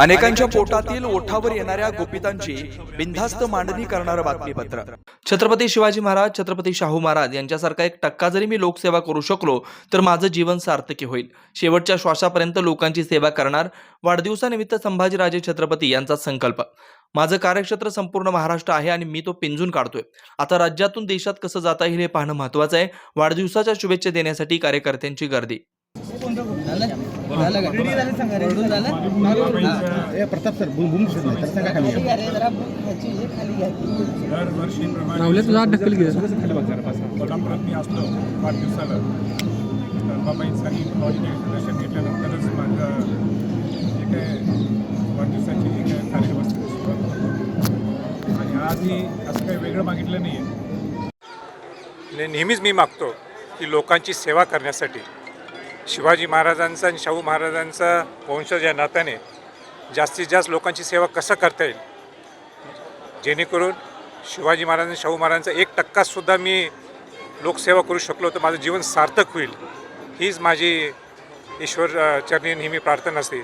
अनेकांच्या पोटातील ओठावर येणाऱ्या गोपितांची बिनधास्त मांडणी करणारं बातमीपत्र. छत्रपती शिवाजी महाराज छत्रपती शाहू महाराज यांच्यासारखा एक टक्का जरी मी लोकसेवा करू शकलो तर माझं जीवन सार्थकी होईल. शेवटच्या श्वासापर्यंत लोकांची सेवा करणार वाढदिवसानिमित्त संभाजीराजे छत्रपती यांचा संकल्प. माझं कार्यक्षेत्र संपूर्ण महाराष्ट्र आहे आणि मी तो पिंजून काढतोय. आता राज्यातून देशात कसं जाता येईल हे पाहणं महत्वाचं आहे. वाढदिवसाच्या शुभेच्छा देण्यासाठी कार्यकर्त्यांची गर्दी. प्रताप सर सांगा खाली तुझा ढकल घे कोल्हापुरात मी असलो वाढदिवसाला तर बाबाईंसाठी पॉझिटिव्ह दर्शन घेतल्यानंतरच माझं जे काय वाढदिवसाची जी काय सुरुवात आणि आजही असं काही वेगळं मागितलं नाही आहे नेहमीच मी मागतो की लोकांची सेवा करण्यासाठी. शिवाजी महाराजांचा आणि शाहू महाराजांचा वंशज या नात्याने जास्तीत जास्त लोकांची सेवा कसं करता येईल? जेणेकरून शिवाजी महाराज आणि शाहू महाराजांचा एक टक्कासुद्धा मी लोकसेवा करू शकलो तर माझं जीवन सार्थक होईल. हीच माझी ईश्वर चरणी नेहमी प्रार्थना असते.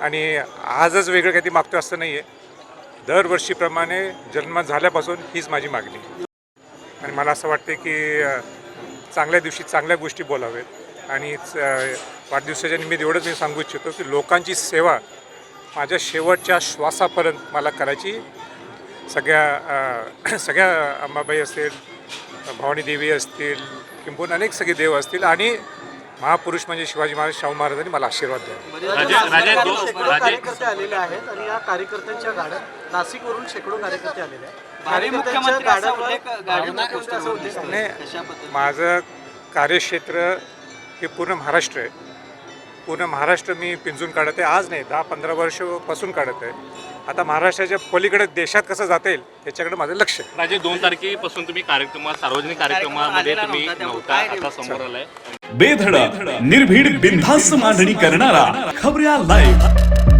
आणि आजच वेगळं काही मागतो असं नाही आहे दरवर्षीप्रमाणे जन्म झाल्यापासून हीच माझी मागणी. आणि मला असं वाटते की चांगल्या दिवशी चांगल्या गोष्टी बोलावेत आणि वाढदिवसाच्या निमित्त एवढंच मी सांगू इच्छितो की लोकांची सेवा माझ्या शेवटच्या श्वासापर्यंत मला करायची. सगळ्या सगळ्या अंबाबाई असतील भवानी देवी असतील किंबहुना अनेक सगळे देव असतील आणि महापुरुष म्हणजे शिवाजी महाराज शाहू महाराजांनी मला आशीर्वाद द्यावा शेकडो कार्यकर्ते आलेले आहेत आणि या कार्यकर्त्यांच्या गाड्या नाशिकवरून शेकडो कार्यकर्ते आलेले आहेत? माझं कार्यक्षेत्र हे पूर्ण महाराष्ट्र आहे. पूर्ण महाराष्ट्र मी पिंजून काढत आहे. आज नाही दहा पंधरा वर्षापासून काढत आहे. आता महाराष्ट्राच्या पलीकडे देशात कसं जाता येईल त्याच्याकडे माझं लक्ष आहे. राजे दोन तारखेपासून तुम्ही कार्यक्रम सार्वजनिक कार्यक्रमामध्ये तुम्ही नव्हता, आता? समोर आलाय. बेधडक निर्भीड बिनधास्त मांडणी करणारा खबऱ्या लाईव्ह